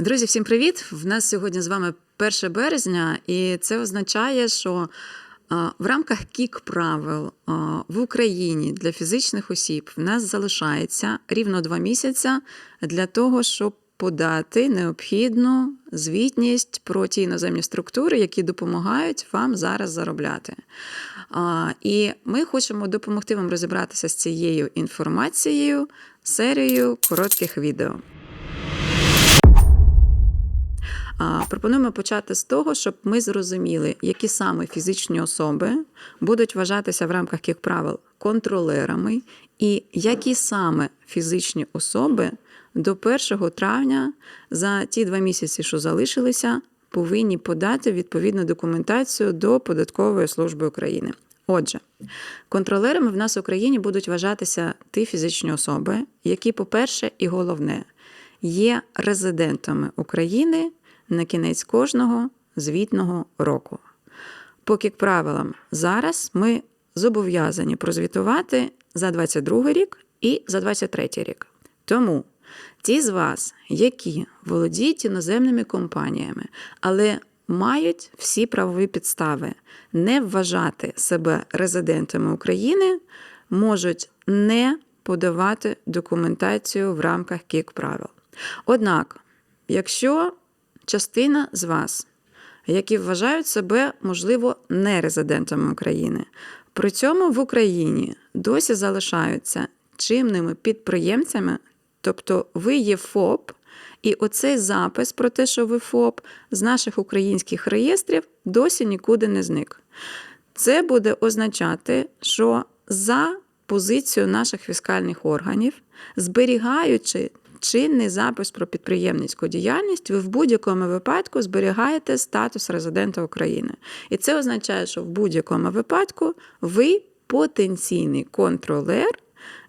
Друзі, всім привіт! В нас сьогодні з вами 1 березня, і це означає, що в рамках кік правил в Україні для фізичних осіб в нас залишається рівно два місяці для того, щоб подати необхідну звітність про ті іноземні структури, які допомагають вам зараз заробляти. І ми хочемо допомогти вам розібратися з цією інформацією серією коротких відео. Пропонуємо почати з того, щоб ми зрозуміли, які саме фізичні особи будуть вважатися в рамках яких правил контролерами, і які саме фізичні особи до 1 травня за ті два місяці, що залишилися, повинні подати відповідну документацію до Податкової служби України. Отже, контролерами в нас в Україні будуть вважатися ті фізичні особи, які, по-перше, і головне, є резидентами України на кінець кожного звітного року. По як правилам, зараз ми зобов'язані прозвітувати за 22 рік і за 23 рік. Тому ті з вас, які володіють іноземними компаніями, але мають всі правові підстави не вважати себе резидентами України, можуть не подавати документацію в рамках кік правил. Однак, якщо частина з вас, які вважають себе, можливо, не резидентами України. При цьому в Україні досі залишаються чимними підприємцями, тобто ви є ФОП, і оцей запис про те, що ви ФОП, з наших українських реєстрів досі нікуди не зник. Це буде означати, що за позицією наших фіскальних органів, зберігаючи чинний запис про підприємницьку діяльність, ви в будь-якому випадку зберігаєте статус резидента України. І це означає, що в будь-якому випадку ви потенційний контролер,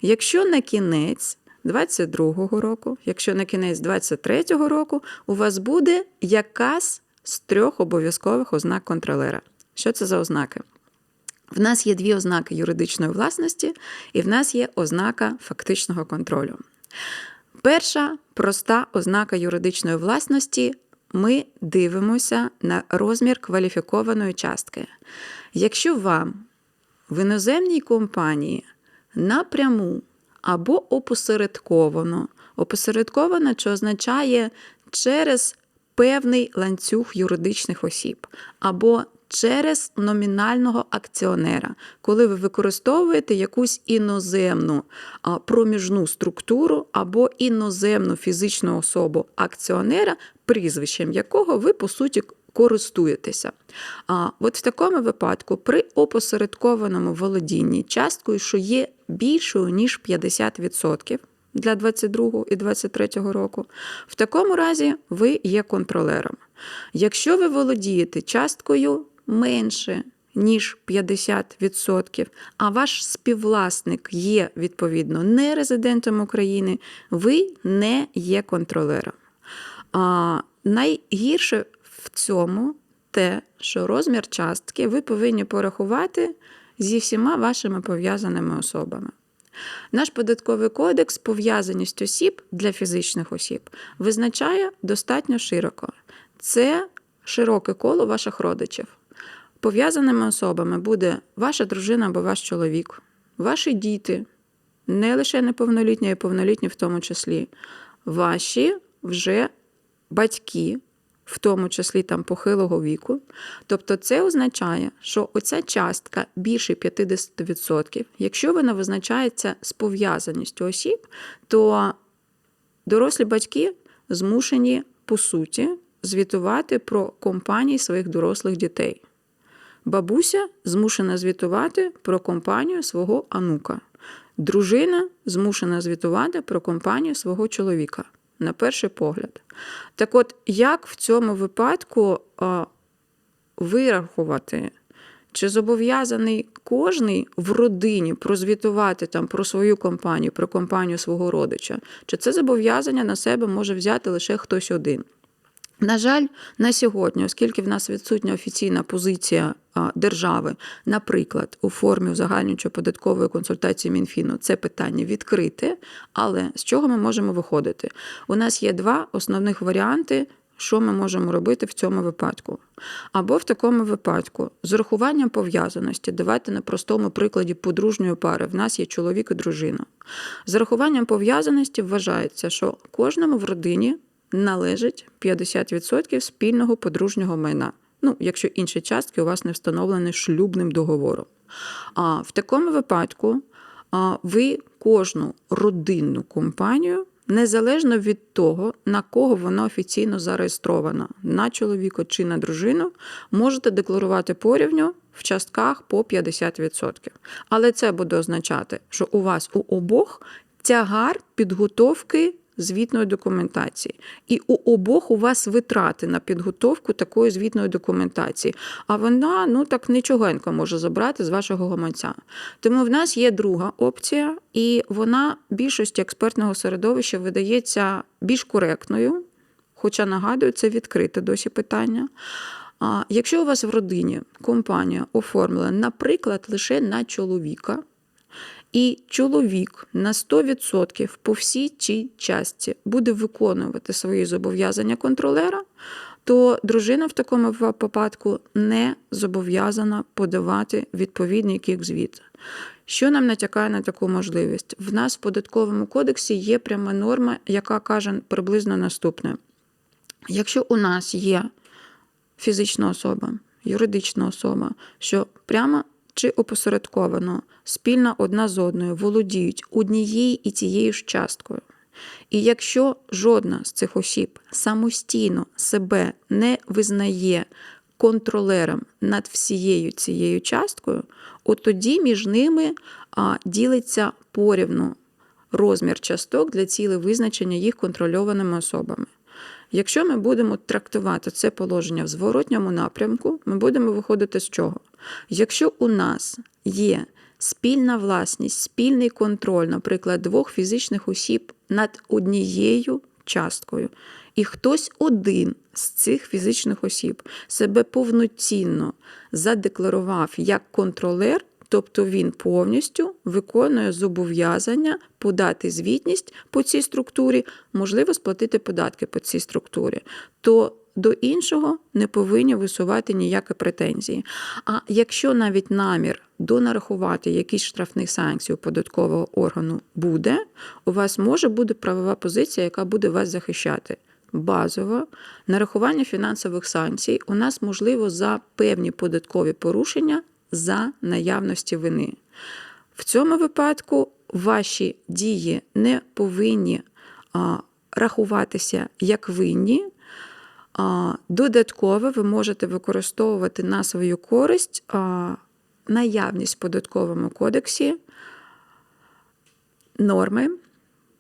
якщо на кінець 22-го року, якщо на кінець 23-го року у вас буде якась з трьох обов'язкових ознак контролера. Що це за ознаки? В нас є дві ознаки юридичної власності, і в нас є ознака фактичного контролю. Перша проста ознака юридичної власності ми дивимося на розмір кваліфікованої частки. Якщо вам в іноземній компанії напряму або опосередковано, опосередковано, що означає через певний ланцюг юридичних осіб, або через номінального акціонера, коли ви використовуєте якусь іноземну проміжну структуру або іноземну фізичну особу акціонера, прізвищем якого ви, по суті, користуєтеся. А от в такому випадку, при опосередкованому володінні часткою, що є більшою, ніж 50%. Для 22 і 23 року, в такому разі ви є контролером. Якщо ви володієте часткою менше, ніж 50%, а ваш співвласник є, відповідно, не резидентом України, ви не є контролером. А, Найгірше в цьому те, що розмір частки ви повинні порахувати зі всіма вашими пов'язаними особами. Наш податковий кодекс пов'язаність осіб для фізичних осіб визначає достатньо широко. Це широке коло ваших родичів. Пов'язаними особами буде ваша дружина або ваш чоловік, ваші діти, не лише неповнолітні, а й повнолітні в тому числі, ваші вже батьки, в тому числі там похилого віку. Тобто це означає, що оця частка більше 50%, якщо вона визначається з пов'язаністю осіб, то дорослі батьки змушені по суті звітувати про компанії своїх дорослих дітей. Бабуся змушена звітувати про компанію свого анука. Дружина змушена звітувати про компанію свого чоловіка, на перший погляд. Так от, як в цьому випадку а, вирахувати, чи зобов'язаний кожний в родині прозвітувати там про свою компанію, про компанію свого родича, чи це зобов'язання на себе може взяти лише хтось один? На жаль, на сьогодні, оскільки в нас відсутня офіційна позиція держави, наприклад, у формі узагальнюючої податкової консультації Мінфіну, це питання відкрите. Але з чого ми можемо виходити? У нас є два основних варіанти. Що ми можемо робити в цьому випадку? Або в такому випадку з урахуванням пов'язаності, давайте на простому прикладі подружньої пари. В нас є чоловік і дружина. З урахуванням пов'язаності вважається, що кожному в родині належить 50% спільного подружнього майна. Ну, якщо інші частки у вас не встановлені шлюбним договором. А в такому випадку а, ви кожну родинну компанію, незалежно від того, на кого вона офіційно зареєстрована, на чоловіка чи на дружину, можете декларувати порівню в частках по 50%. Але це буде означати, що у вас у обох тягар підготовки звітної документації. І у обох у вас витрати на підготовку такої звітної документації. А вона ну так нічогенько може забрати з вашого гаманця. Тому в нас є друга опція, і вона більшості експертного середовища видається більш коректною. Хоча нагадую, це відкрите досі питання. А якщо у вас в родині компанія оформлена, наприклад, лише на чоловіка, і чоловік на 100% по всій цій частці буде виконувати свої зобов'язання контролера, то дружина в такому випадку не зобов'язана подавати відповідний кік-звіт. Що нам натякає на таку можливість? В нас в податковому кодексі є пряма норма, яка каже приблизно наступне: якщо у нас є фізична особа, юридична особа, що прямо чи опосередковано спільно одна з одною володіють однією і тією ж часткою. І якщо жодна з цих осіб самостійно себе не визнає контролером над всією цією часткою, от тоді між ними ділиться порівну розмір часток для цілей визначення їх контрольованими особами. Якщо ми будемо трактувати це положення в зворотньому напрямку, ми будемо виходити з чого? Якщо у нас є спільна власність, спільний контроль, наприклад, двох фізичних осіб над однією часткою, і хтось один з цих фізичних осіб себе повноцінно задекларував як контролер, тобто він повністю виконує зобов'язання подати звітність по цій структурі, можливо, сплатити податки по цій структурі, то до іншого не повинні висувати ніякі претензії. А якщо навіть намір донарахувати якісь штрафні санкції у податкового органу буде, у вас може бути правова позиція, яка буде вас захищати. Базово нарахування фінансових санкцій у нас можливо за певні податкові порушення за наявності вини. В цьому випадку ваші дії не повинні а, рахуватися як винні. А, додатково ви можете використовувати на свою користь а, наявність в податковому кодексі норми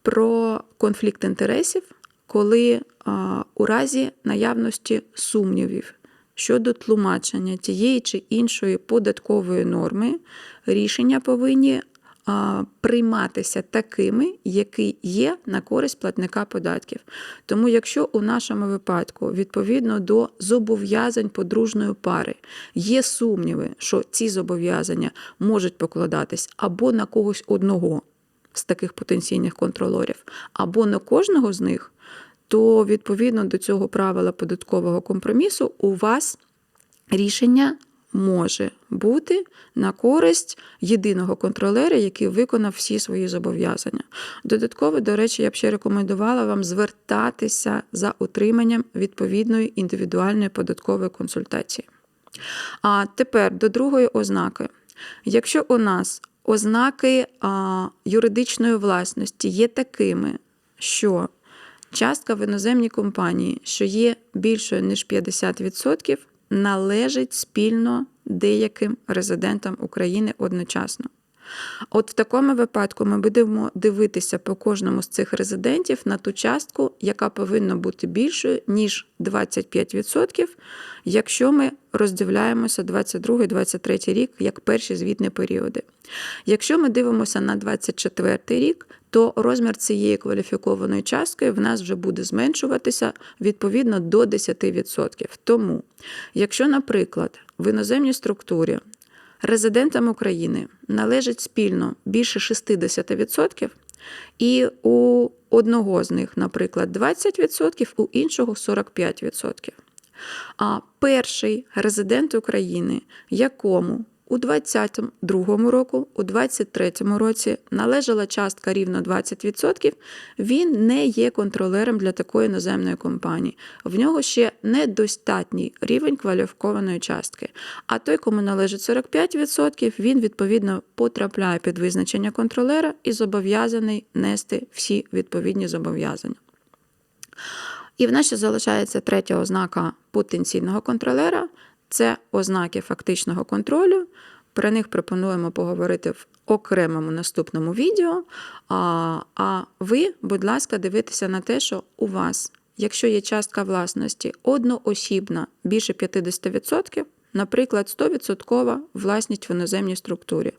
про конфлікт інтересів, коли а, у разі наявності сумнівів щодо тлумачення тієї чи іншої податкової норми, рішення повинні прийматися такими, які є на користь платника податків. Тому, якщо у нашому випадку, відповідно до зобов'язань подружної пари, є сумніви, що ці зобов'язання можуть покладатись або на когось одного з таких потенційних контролерів, або на кожного з них, то відповідно до цього правила податкового компромісу у вас рішення може бути на користь єдиного контролера, який виконав всі свої зобов'язання. Додатково, до речі, я б ще рекомендувала вам звертатися за отриманням відповідної індивідуальної податкової консультації. А тепер до другої ознаки. Якщо у нас ознаки а, юридичної власності є такими, що частка в іноземній компанії, що є більшою ніж 50%, належить спільно деяким резидентам України одночасно. От в такому випадку ми будемо дивитися по кожному з цих резидентів на ту частку, яка повинна бути більшою, ніж 25%, якщо ми роздивляємося 22-23 рік як перші звітні періоди. Якщо ми дивимося на 24 рік, то розмір цієї кваліфікованої частки в нас вже буде зменшуватися відповідно до 10%. Тому, якщо, наприклад, в іноземній структурі резидентам України належить спільно більше 60%, і у одного з них, наприклад, 20%, у іншого 45%. А перший резидент України, якому у 2022 року, у 2023 році належала частка рівно 20%, він не є контролером для такої іноземної компанії. В нього ще недостатній рівень кваліфікованої частки. А той, кому належить 45%, він відповідно потрапляє під визначення контролера і зобов'язаний нести всі відповідні зобов'язання. І в нас ще залишається третя ознака потенційного контролера це ознаки фактичного контролю. Про них пропонуємо поговорити в окремому наступному відео. А, а ви, будь ласка, дивитеся на те, що у вас, якщо є частка власності одноосібна більше 50%, наприклад, 100% власність в іноземній структурі,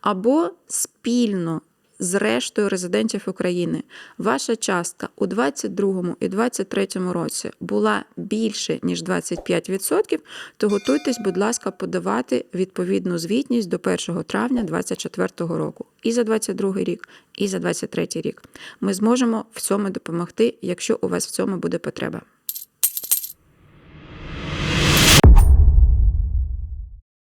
або спільно з рештою резидентів України ваша частка у 2022 і 2023 році була більше ніж 25%, то готуйтесь, будь ласка, подавати відповідну звітність до 1 травня 2024 року і за 2022 рік, і за 2023 рік. Ми зможемо в цьому допомогти, якщо у вас в цьому буде потреба.